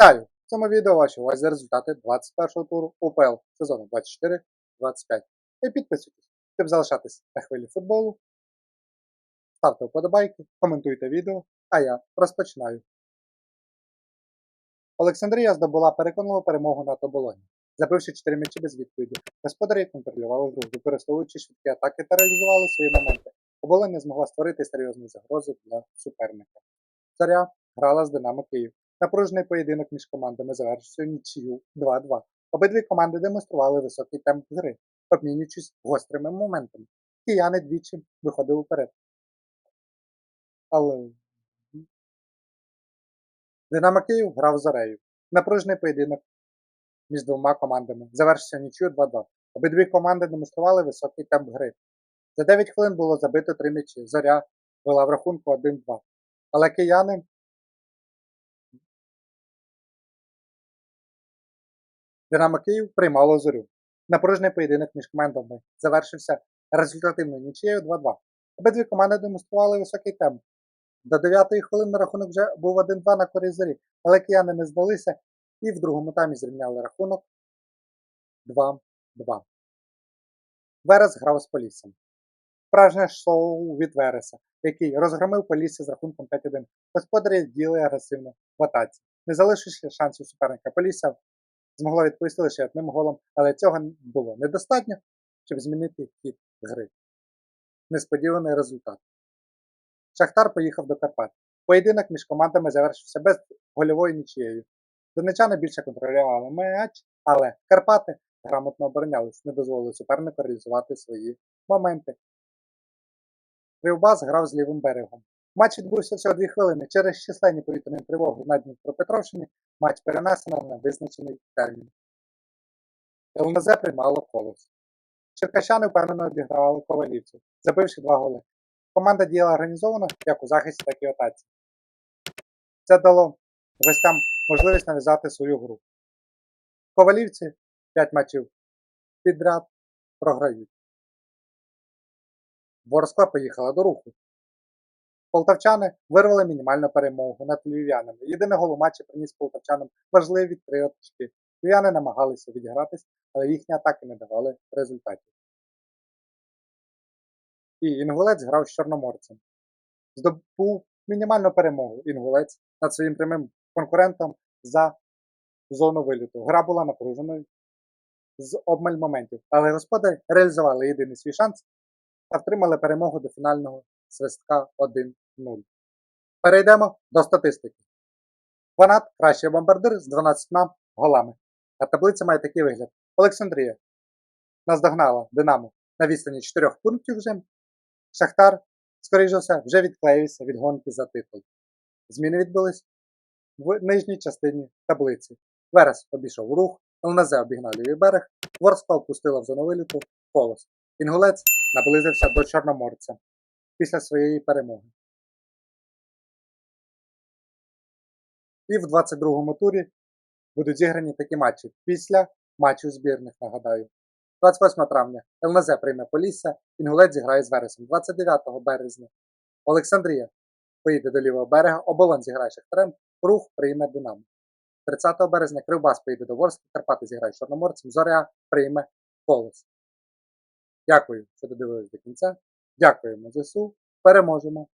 Вітаю! В цьому відео ваші увазі результати 21-го туру УПЛ сезону 24-25. І підписуйтесь, щоб залишатись на хвилі футболу. Ставте вподобайки, коментуйте відео, а я розпочинаю. Олександрія здобула переконливу перемогу над оболоні, забивши 4 м'ячі без відповіді. Господарі контролювали гру, використовуючи швидкі атаки та реалізували свої моменти. Оболонь змогла створити серйозну загрозу для суперника. Зоря грала з Динамо Київ. Напружений поєдинок між командами завершився нічию 2-2. Обидві команди демонстрували високий темп гри, обмінюючись гострими моментами. Кияни двічі виходили вперед. Але Динамо Київ грав з Орею. Напружений поєдинок між двома командами завершився нічию 2-2. Обидві команди демонстрували високий темп гри. За 9 хвилин було забито 3 м'ячі. Зоря вела в рахунку 1-2. Але кияни Динамо Київ приймало зорю. Напружений поєдинок між командами завершився результативною нічією 2-2. Обидві команди демонстрували високий темп. До 9-ї хвилини рахунок вже був 1-2 на користь зорі, але кияни не здалися і в другому таймі зрівняли рахунок 2-2. Верес грав з Поліссям. Справжнє шоу від Вереса, який розгромив Полісся з рахунком 5-1. Господарі діяли агресивно в атаці, не залишивши шансів суперника. Полісся змогла відповісти лише одним голом, але цього було недостатньо, щоб змінити хід гри. Несподіваний результат. Шахтар поїхав до Карпат. Поєдинок між командами завершився без гольовою нічією. Донечани більше контролювали м'яч, але Карпати грамотно оборонялись, не дозволили супернику реалізувати свої моменти. Кривбас грав з лівим берегом. Матч відбувся всього дві хвилини. Через численні повітряні тривоги на Дніпропетровщині матч перенесено на визначений термін. ЛНЗ приймало колос. Черкащани впевнено обігравали ковалівців, забивши два голи. Команда діяла організовано як у захисті, так і в атаці. Це дало гостям можливість нав'язати свою гру. Ковалівці 5 матчів підряд програють. Ворскла поїхала до руху. Полтавчани вирвали мінімальну перемогу над львів'янами. Єдиний гол у матчі приніс полтавчанам важливі три очки. Львів'яни намагалися відігратись, але їхні атаки не давали результатів. І інгулець грав з чорноморцем. Здобув мінімальну перемогу інгулець над своїм прямим конкурентом за зону виліту. Гра була напруженою з обмаль моментів, але господарі реалізували єдиний свій шанс та втримали перемогу до фінального свистка 1-0. Перейдемо до статистики. Фанат кращий бомбардир з 12 голами. А таблиця має такий вигляд. Олександрія наздогнала Динамо на відстані 4 пунктів вже. Шахтар, скоріш за все, вже відклеївся від гонки за титул. Зміни відбулись в нижній частині таблиці. Верес обійшов рух, ЛНЗ обігнав лівий берег, Ворскла впустила в зону виліту колос. Інгулець наблизився до Чорноморця після своєї перемоги. І в 22-му турі будуть зіграні такі матчі після матчів збірних, нагадаю. 28 травня ЛНЗ прийме Полісся, Інгулець зіграє з Вересом. 29 березня Олександрія поїде до лівого берега, Оболонь зіграє Шахтарем, Рух прийме Динамо. 30 березня Кривбас поїде до Ворскли, Карпати зіграє Чорноморцем, Зоря прийме Колос. Дякую, що додивились до кінця. Дякуємо ЗСУ. Переможемо!